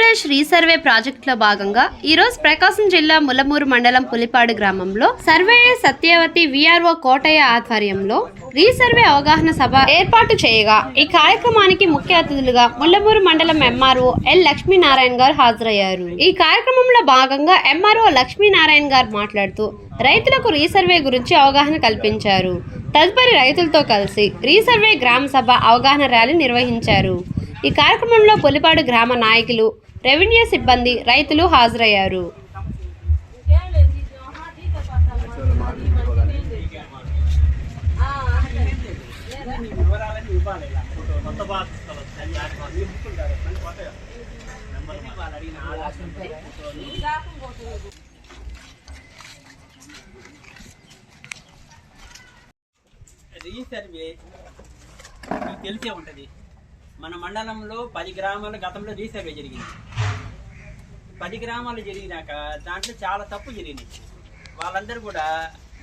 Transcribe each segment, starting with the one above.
Andhra Pradesh resurvey ప్రాజెక్టులో భాగంగా ఈరోజు ప్రకాశం జిల్లా ములమూరు మండలం పులిపాడు గ్రామంలో సర్వేయర్ సత్యవతి విఆర్ఓ కోటయ్య ఆధ్వర్యంలో రీసర్వే అవగాహన సభ ఏర్పాటు చేయగా ఈ కార్యక్రమానికి ముఖ్య అతిథులుగా ముల్లమూరు మండలం ఎంఆర్ఓ ఎల్ లక్ష్మీనారాయణ గారు హాజరయ్యారు. ఈ కార్యక్రమంలో భాగంగా ఎంఆర్ఓ లక్ష్మీనారాయణ గారు మాట్లాడుతూ రైతులకు రీసర్వే గురించి అవగాహన కల్పించారు. తదుపరి రైతులతో కలిసి రీసర్వే గ్రామ సభ అవగాహన ర్యాలీ నిర్వహించారు. ఈ కార్యక్రమంలో పొలిపాడు గ్రామ నాయకులు రెవెన్యూ సిబ్బంది రైతులు హాజరయ్యారు. రీసర్వే మీకు తెలిసే ఉంటుంది. మన మండలంలో పది గ్రామాలు గతంలో రీసర్వే జరిగింది. పది గ్రామాలు జరిగినాక దాంట్లో చాలా తప్పు జరిగినాయి వాళ్ళందరూ కూడా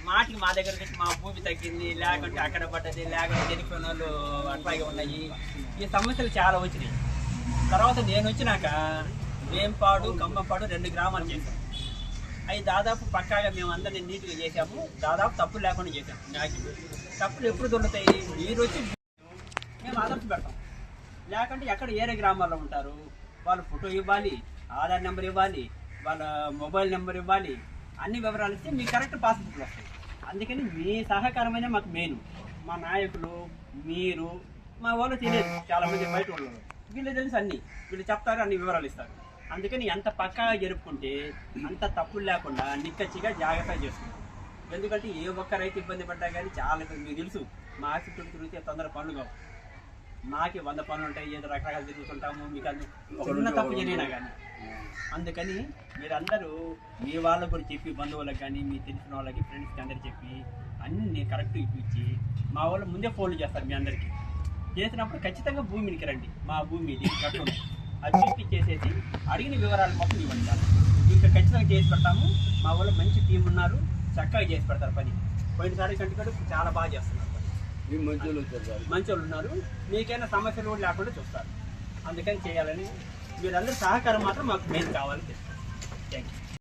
మాటికి మా దగ్గర నుంచి మా భూమి తగ్గింది లేకుంటే అక్కడ పడ్డది లేకుంటే చనిపోయిన వాళ్ళు అట్లాగే ఉన్నాయి. ఈ సమస్యలు చాలా వచ్చినాయి. తర్వాత నేను వచ్చినాక వేంపాడు కంబంపాడు రెండు గ్రామాలు చేశాం. అవి దాదాపు పక్కాగా మేము అందరినీ నీట్గా చేసాము దాదాపు తప్పులు లేకుండా చేసాము నాకు తప్పులు ఎప్పుడు దొరుకుతాయి? మీరు వచ్చి మేము ఆదర్శ పెడతాం. లేకుంటే ఎక్కడ ఏరే గ్రామాల్లో ఉంటారు? వాళ్ళు ఫోటో ఇవ్వాలి ఆధార్ నెంబర్ ఇవ్వాలి వాళ్ళ మొబైల్ నెంబర్ ఇవ్వాలి అన్ని వివరాలు ఇస్తే మీకు కరెక్ట్ పాస్బుక్లు వస్తాయి. అందుకని మీ సహకారమైన మాకు మెయిన్ మా నాయకులు మీరు మా వాళ్ళు తెలియదు. చాలా మంది బయట వాళ్ళు వీళ్ళు తెలుసు అన్ని. వీళ్ళు చెప్తారు అన్ని వివరాలు ఇస్తారు. అందుకని ఎంత పక్కాగా జరుపుకుంటే అంత తప్పులు లేకుండా నిక్కచ్చిగా జాగ్రత్తగా చేసుకుంటాం. ఎందుకంటే ఏ ఒక్క రైతు ఇబ్బంది పడ్డా కానీ చాలా మీకు తెలుసు మా ఆసక్తి తిరిగితే తొందర పనులు కావు మాకి వంద పనులు ఉంటాయి ఏదో రకరకాలు తిరుగుతుంటాము మీకు అది చిన్న తప్పు జరిగినా కానీ. అందుకని మీరందరూ మీ వాళ్ళకు కూడా చెప్పి బంధువులకు కానీ మీ తెలిసిన వాళ్ళకి ఫ్రెండ్స్కి అందరికి చెప్పి అన్ని కరెక్ట్ ఇప్పించి మా వాళ్ళు ముందే ఫోన్లు చేస్తారు మీ అందరికీ. చేసినప్పుడు ఖచ్చితంగా భూమికి రండి. మా భూమి ఇది కట్టు అది చూపించేసేసి అడిగిన వివరాలు మొత్తం ఇవ్వండి ఇంకా ఖచ్చితంగా చేసి పెడతాము. మా వాళ్ళు మంచి టీం ఉన్నారు చక్కగా చేసి పెడతారు పని. పోయినసారి కంటే కూడా చాలా బాగా చేస్తున్నారు. మంచోళ్ళు వచ్చారు మంచి వాళ్ళు ఉన్నారు. మీకైనా సమస్యలు కూడా లేకుండా చూస్తారు. అందుకని చేయాలని మీరందరూ సహకారం మాత్రం మాకు మెయిన్ కావాలి థ్యాంక్ యూ